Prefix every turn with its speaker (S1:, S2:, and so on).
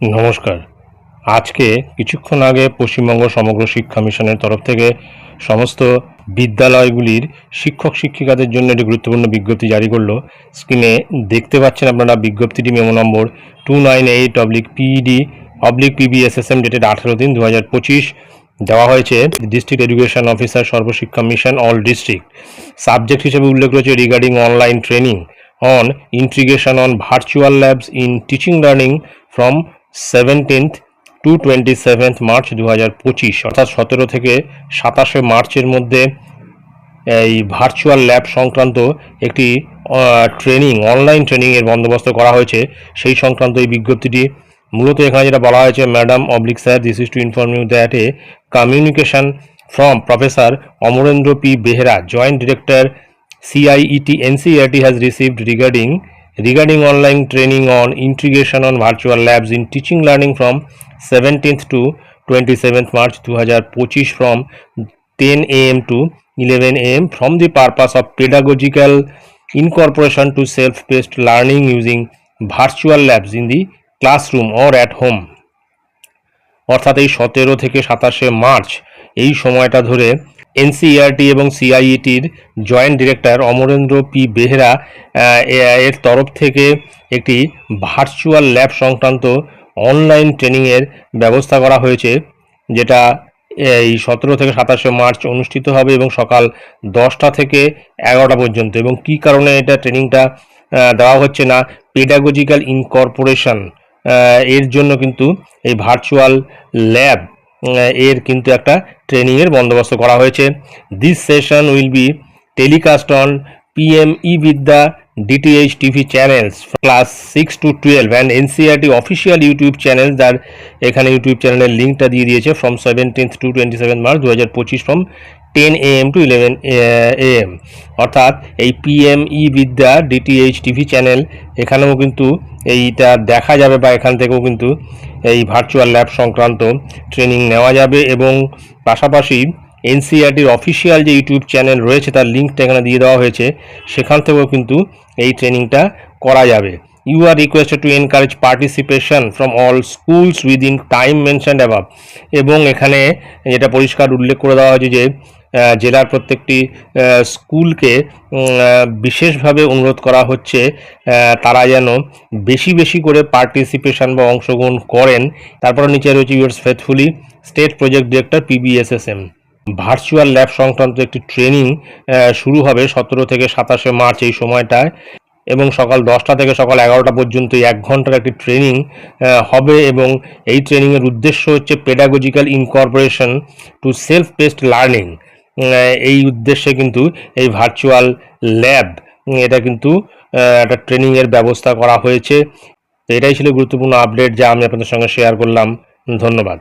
S1: নমস্কার। আজকে কিছুক্ষণ আগে পশ্চিমবঙ্গ সমগ্র শিক্ষা মিশনের তরফ থেকে সমস্ত বিদ্যালয়গুলির শিক্ষক শিক্ষিকাদের জন্য একটি গুরুত্বপূর্ণ বিজ্ঞপ্তি জারি করল। স্ক্রিনে দেখতে পাচ্ছেন আপনারা বিজ্ঞপ্তিটি, memo number two nine eight oblique PED oblique PBSSM dated আঠেরো তিন দু হাজার পঁচিশ। দেওয়া হয়েছে district education officer Sarva Shiksha mission all district subject হিসেবে উল্লেখ রয়েছে regarding online training on integration on virtual labs in teaching learning from seventeenth to twenty seventh March দু হাজার পঁচিশ অর্থাৎ সতেরো থেকে সাতাশে মার্চের মধ্যে এই ভার্চুয়াল ল্যাব সংক্রান্ত একটি ট্রেনিং অনলাইন ট্রেনিংয়ের বন্দোবস্ত করা হয়েছে। সেই সংক্রান্ত এই বিজ্ঞপ্তিটি মূলত এখানে যেটা বলা হয়েছে madam oblique sir this is to inform you that a communication from professor Amarendra P Behera joint director CIET NCERT has received regarding regarding online training on integration on virtual labs in teaching learning from seventeenth to twenty seventh March দু হাজার পঁচিশ from ten A M to eleven A M from the purpose of pedagogical incorporation to self based learning using virtual labs in the classroom or at home অর্থাৎ এই সতেরো থেকে সাতাশে March এই সময়টা ধরে এনসিইআরটি এবং সিআইইটির joint director Amarendra P Behera এর তরফ থেকে একটি ভার্চুয়াল ল্যাব সংক্রান্ত অনলাইন ট্রেনিংয়ের ব্যবস্থা করা হয়েছে, যেটা এই সতেরো থেকে সাতাশে মার্চ অনুষ্ঠিত হবে এবং সকাল দশটা থেকে এগারোটা পর্যন্ত। এবং কী কারণে এটা ট্রেনিংটা দেওয়া হচ্ছে না, পেডাগজিক্যাল ইনকর্পোরেশন এর জন্য কিন্তু এই ভার্চুয়াল ল্যাব এর কিন্তু একটা ট্রেনিংয়ের বন্দোবস্ত করা হয়েছে। This session will be telecast on e Vidya DTH TV channels class six to twelve and NCERT official YouTube channel যার এখানে ইউটিউব চ্যানেলের লিঙ্কটা দিয়ে দিয়েছে from seventeenth to twenty seven March দু হাজার পঁচিশ from ten AM to eleven AM অর্থাৎ এই পিএমই বিদ্যা ডিটিএইচ টিভি চ্যানেল এখানেও কিন্তু এইটা দেখা যাবে বা এখান থেকেও কিন্তু এই ভার্চুয়াল ল্যাব সংক্রান্ত ট্রেনিং নেওয়া যাবে এবং পাশাপাশি এনসিআরটির অফিসিয়াল যে ইউটিউব চ্যানেল রয়েছে তার লিঙ্কটা এখানে দিয়ে দেওয়া হয়েছে, সেখান থেকেও কিন্তু এই ট্রেনিংটা করা যাবে। You are requested to encourage participation from all schools within time mention above এবং এখানে যেটা পরিষ্কার উল্লেখ করে দেওয়া হয়েছে যে জেলার প্রত্যেকটি স্কুলকে বিশেষভাবে অনুরোধ করা হচ্ছে তারা যেন বেশি বেশি করে পার্টিসিপেশন বা অংশগ্রহণ করেন। তারপরে নিচে রয়েছে yours faithfully state project director PBSSM virtual lab সংক্রান্ত একটি ট্রেনিং শুরু হবে সতেরো থেকে সাতাশে মার্চ এই সময়টায় এবং সকাল দশটা থেকে সকাল এগারোটা পর্যন্ত এক ঘণ্টার একটি ট্রেনিং হবে এবং এই ট্রেনিংয়ের উদ্দেশ্য হচ্ছে pedagogical incorporation to self paced learning এই উদ্দেশ্যে কিন্তু এই ভার্চুয়াল ল্যাব এটা কিন্তু একটা ট্রেনিংয়ের ব্যবস্থা করা হয়েছে। এটাই ছিল গুরুত্বপূর্ণ আপডেট যা আমি আপনাদের সঙ্গে শেয়ার করলাম। ধন্যবাদ।